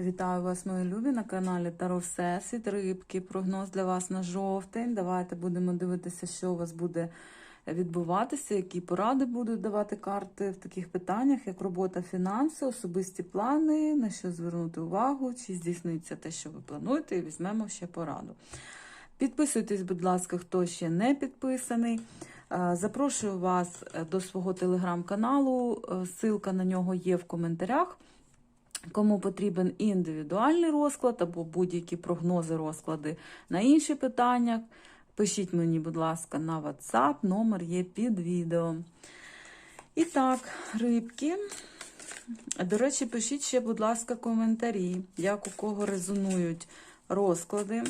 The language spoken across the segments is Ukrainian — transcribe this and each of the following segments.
Вітаю вас, мої любі, на каналі Таро Всесвіт, Рибки. Прогноз для вас на жовтень. Давайте будемо дивитися, що у вас буде відбуватися, які поради будуть давати карти в таких питаннях, як робота, фінанси, особисті плани, на що звернути увагу, чи здійсниться те, що ви плануєте, і візьмемо ще пораду. Підписуйтесь, будь ласка, хто ще не підписаний. Е, Запрошую вас е, до свого телеграм-каналу. Е, Ссылка на нього є в коментарях. Кому потрібен індивідуальний розклад або будь-які прогнози, розклади на інші питання, пишіть мені, будь ласка, на WhatsApp, номер є під відео. І так, рибки. До речі, пишіть ще, будь ласка, коментарі, як у кого резонують розклади.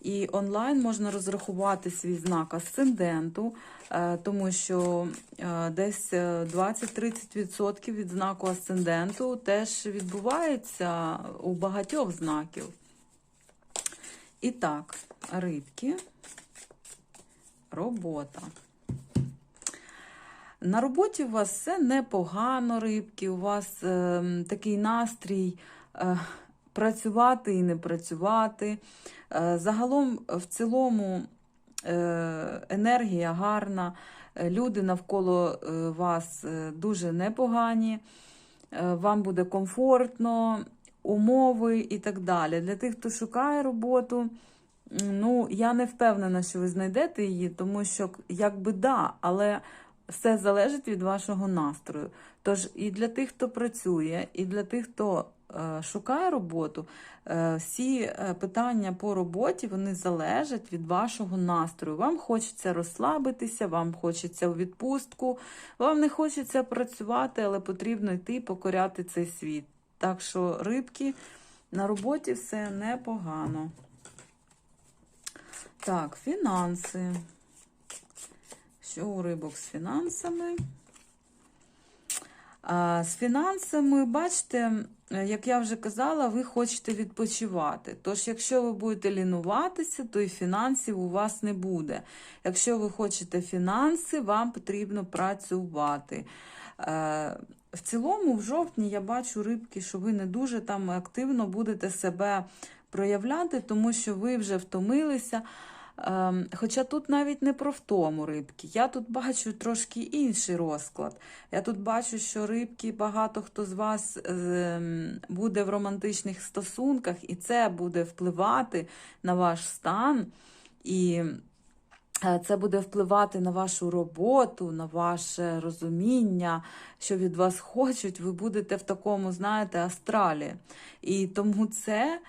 І онлайн можна розрахувати свій знак асценденту, е, тому що е, десь 20-30% від знаку асценденту теж відбувається у багатьох знаків. І так, рибки, робота. На роботі у вас все непогано, рибки, у вас е, такий настрій е, працювати і не працювати. Е, загалом, в цілому, е, енергія гарна, е, люди навколо вас дуже непогані, вам буде комфортно, умови і так далі. Для тих, хто шукає роботу, ну, я не впевнена, що ви знайдете її, тому що, якби да, але все залежить від вашого настрою. Тож і для тих, хто працює, і для тих, хто шукає роботу, е, всі е, питання по роботі вони залежать від вашого настрою. Вам хочеться розслабитися, вам хочеться у відпустку, вам не хочеться працювати, але потрібно йти покоряти цей світ. Так що, рибки, на роботі все непогано. Так, фінанси. Що у рибок з фінансами? А, з фінансами, бачите, як я вже казала, ви хочете відпочивати. Тож, якщо ви будете лінуватися, то і фінансів у вас не буде. Якщо ви хочете фінанси, вам потрібно працювати. Е, в цілому, в жовтні я бачу рибки, що ви не дуже там активно будете себе проявляти, тому що ви вже втомилися. Ем, Хоча тут навіть не про втому рибки. Я тут бачу трошки інший розклад. Я тут бачу, що рибки багато хто з вас ем, буде в романтичних стосунках, і це буде впливати на ваш стан. І е, це буде впливати на вашу роботу, на ваше розуміння, що від вас хочуть. Ви будете в такому, знаєте, астралі. І тому це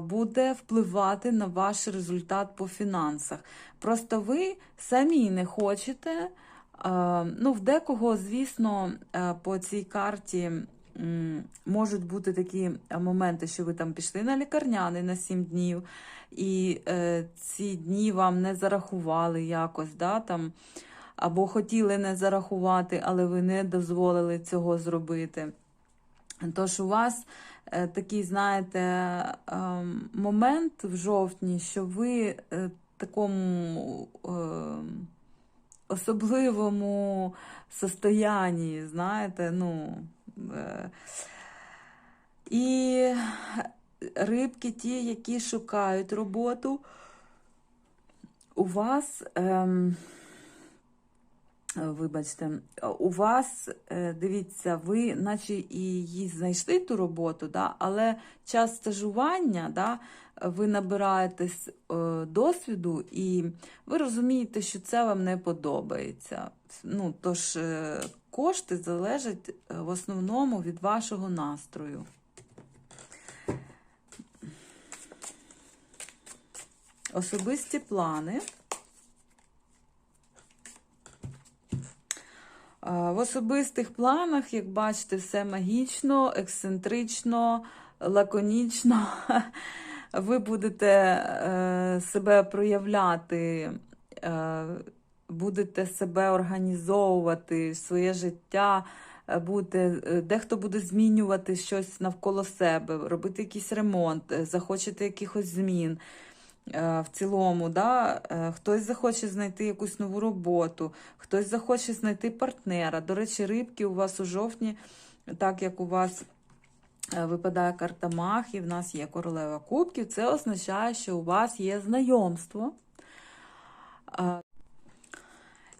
буде впливати на ваш результат по фінансах. Просто ви самі не хочете. е, Ну, в декого, звісно, е, по цій карті можуть бути такі моменти, що ви там пішли на лікарняний на 7 днів, і е, ці дні вам не зарахували якось, да, там, або хотіли не зарахувати, але ви не дозволили цього зробити. Тож у вас е, такий, знаєте, е, момент в жовтні, що ви е, такому особливому состоянні, знаєте, ну. І рибки, ті, які шукають роботу, у вас. Ем, Вибачте, у вас, е, дивіться, ви наче і її знайшли ту роботу, да, але час стажування, да, ви набираєтесь е, досвіду і ви розумієте, що це вам не подобається. Ну, Тож е, кошти залежать е, в основному від вашого настрою. Особисті плани. В особистих планах, як бачите, все магічно, ексцентрично, лаконічно. Ви будете е, себе проявляти, е, будете себе організовувати, своє життя, е, буде, е, дехто буде змінювати щось навколо себе, робити якийсь ремонт, е, захочете якихось змін. Е, В цілому, да? е, хтось захоче знайти якусь нову роботу, хтось захоче знайти партнера. До речі, рибки у вас у жовтні, так як у вас е, випадає карта Мах, і в нас є королева кубків. Це означає, що у вас є знайомство.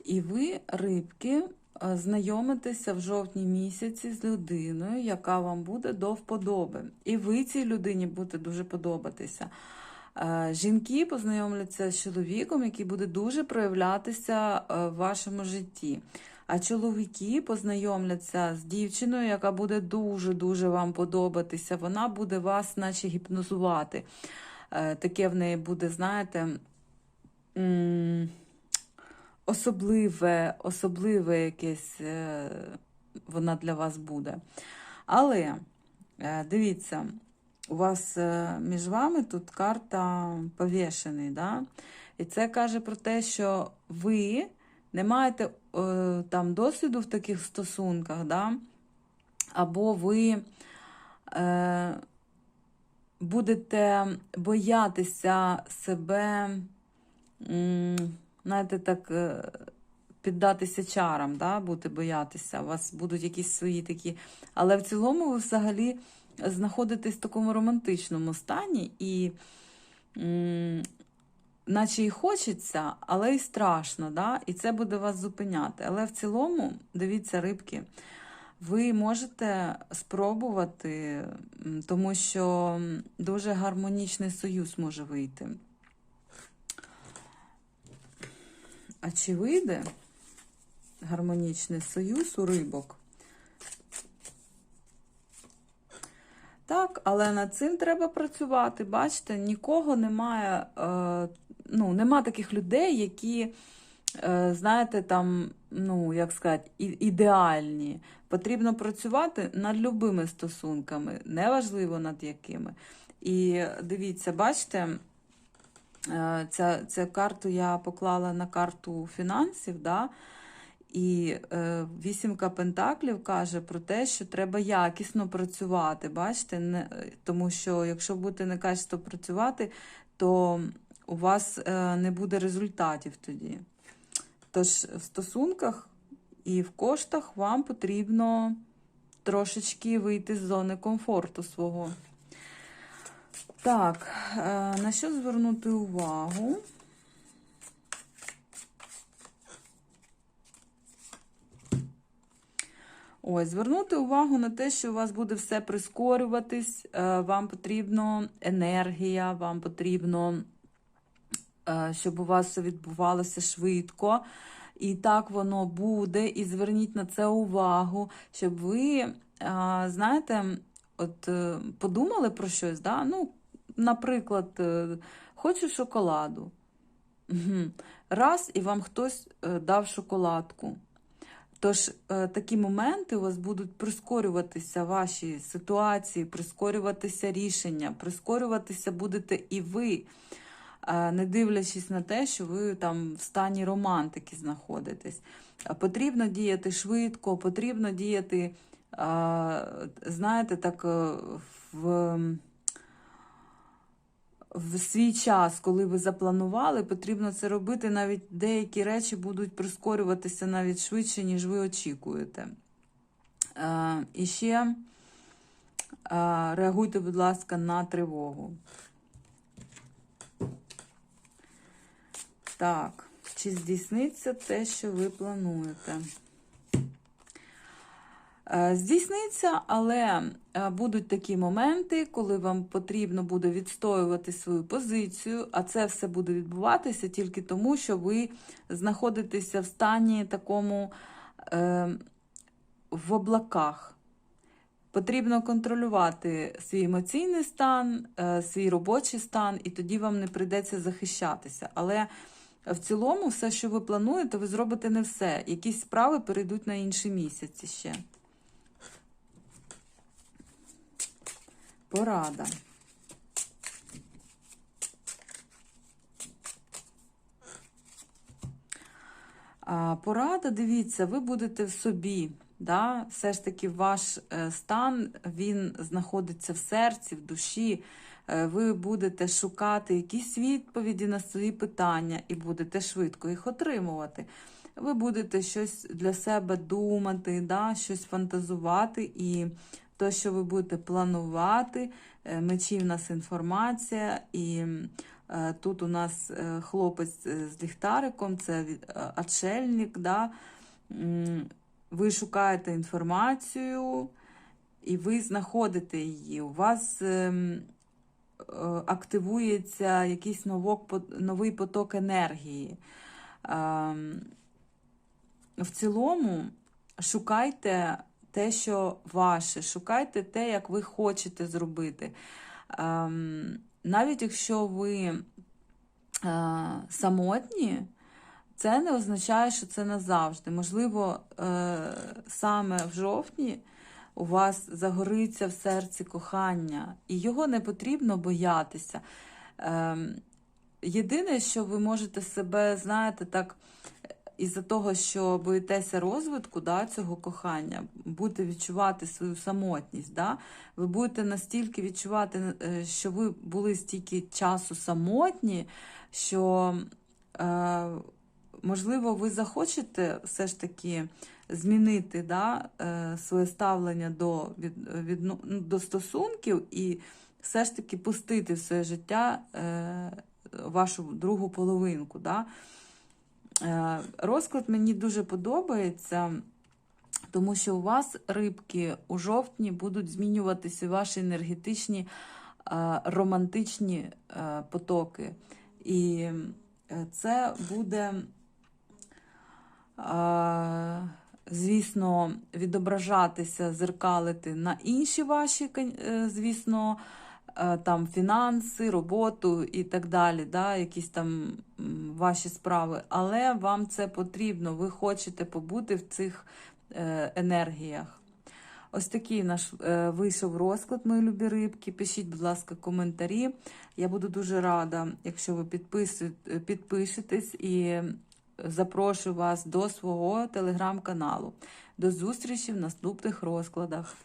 І ви, рибки, знайомитеся в жовтні місяці з людиною, яка вам буде до вподоби. І ви цій людині будете дуже подобатися. Е, Жінки познайомляться з чоловіком, який буде дуже проявлятися е, в вашому житті. А чоловіки познайомляться з дівчиною, яка буде дуже-дуже вам подобатися. Вона буде вас, наче гіпнозувати. Е, Таке в неї буде, знаєте, особливе, особливе якесь вона для вас буде. Але дивіться, у вас е, між вами тут карта повішений, да? і це каже про те, що ви не маєте е, там досвіду в таких стосунках, да? або ви е, будете боятися себе, знаєте, так, е, піддатися чарам, да? будете боятися, у вас будуть якісь свої такі. Але в цілому ви взагалі знаходитесь в такому романтичному стані і. Наче і хочеться, але й страшно, да? і це буде вас зупиняти. Але в цілому, дивіться, рибки, ви можете спробувати, тому що дуже гармонічний союз може вийти. А чи вийде гармонічний союз у рибок? Так, але над цим треба працювати. Бачите, нікого немає, е, ну, нема таких людей, які, е, знаєте, там, ну, як сказати, ідеальні. Потрібно працювати над любими стосунками, неважливо над якими. І дивіться, бачите, е, ця, цю карту я поклала на карту фінансів, да? І е, вісімка пентаклів каже про те, що треба якісно працювати. Бачите, не, тому що якщо будете некачесно працювати, то у вас е, не буде результатів тоді. Тож в стосунках і в коштах вам потрібно трошечки вийти з зони комфорту свого. Так, е, на що звернути увагу? Ось, звернути увагу на те, що у вас буде все прискорюватись, е, вам потрібна енергія, вам потрібно, е, щоб у вас все відбувалося швидко. І так воно буде. І зверніть на це увагу, щоб ви, е, знаєте, от подумали про щось, да? ну, наприклад, хочу шоколаду. Раз, і вам хтось дав шоколадку. Тож е, такі моменти у вас будуть прискорюватися ваші ситуації, прискорюватися рішення, прискорюватися будете і ви, е, не дивлячись на те, що ви там в стані романтики знаходитесь. Потрібно діяти швидко, потрібно діяти, е, знаєте, так в. В свій час, коли ви запланували, потрібно це робити. Навіть деякі речі будуть прискорюватися навіть швидше, ніж ви очікуєте. Е, і ще е, реагуйте, будь ласка, на тривогу. Так, чи здійсниться те, що ви плануєте? Е, Здійсниться, але е, будуть такі моменти, коли вам потрібно буде відстоювати свою позицію, а це все буде відбуватися тільки тому, що ви знаходитеся в стані такому е, в облаках. Потрібно контролювати свій емоційний стан, е, свій робочий стан, і тоді вам не прийдеться захищатися. Але в цілому, все, що ви плануєте, ви зробите не все. Якісь справи перейдуть на інші місяці ще. Порада. Порада, дивіться, ви будете в собі. Да? Все ж таки, ваш е, стан він знаходиться в серці, в душі. Е, Ви будете шукати якісь відповіді на свої питання і будете швидко їх отримувати. Ви будете щось для себе думати, да? щось фантазувати і то, що ви будете планувати. Е, Мечі в нас інформація, і е, тут у нас е, хлопець з ліхтариком, це отшельник. Да? Ви шукаєте інформацію і ви знаходите її. У вас ем, активується якийсь новок, новий поток енергії. Ем, В цілому шукайте те, що ваше, шукайте те, як ви хочете зробити. Ем, Навіть якщо ви е, самотні, це не означає, що це назавжди. Можливо, е, саме в жовтні у вас загориться в серці кохання, і його не потрібно боятися. Ем, Єдине, що ви можете себе, знаєте, так, із-за того, що боїтеся розвитку да, цього кохання, будете відчувати свою самотність. Да? Ви будете настільки відчувати, е, що ви були стільки часу самотні, що, е, можливо, ви захочете все ж таки змінити да, е, своє ставлення до, від, від, ну, до стосунків і все ж таки пустити в своє життя е, вашу другу половинку. Да? Е, Розклад мені дуже подобається, тому що у вас рибки у жовтні будуть змінюватися ваші енергетичні е, романтичні е, потоки. І це буде, звісно, відображатися, зеркалити на інші ваші, звісно, там фінанси, роботу і так далі, да, якісь там ваші справи. Але вам це потрібно, ви хочете побути в цих е, енергіях. Ось такий наш е, вийшов розклад, мої любі рибки. Пишіть, будь ласка, коментарі. Я буду дуже рада, якщо ви підпишетесь і запрошую вас до свого телеграм-каналу. До зустрічі в наступних розкладах.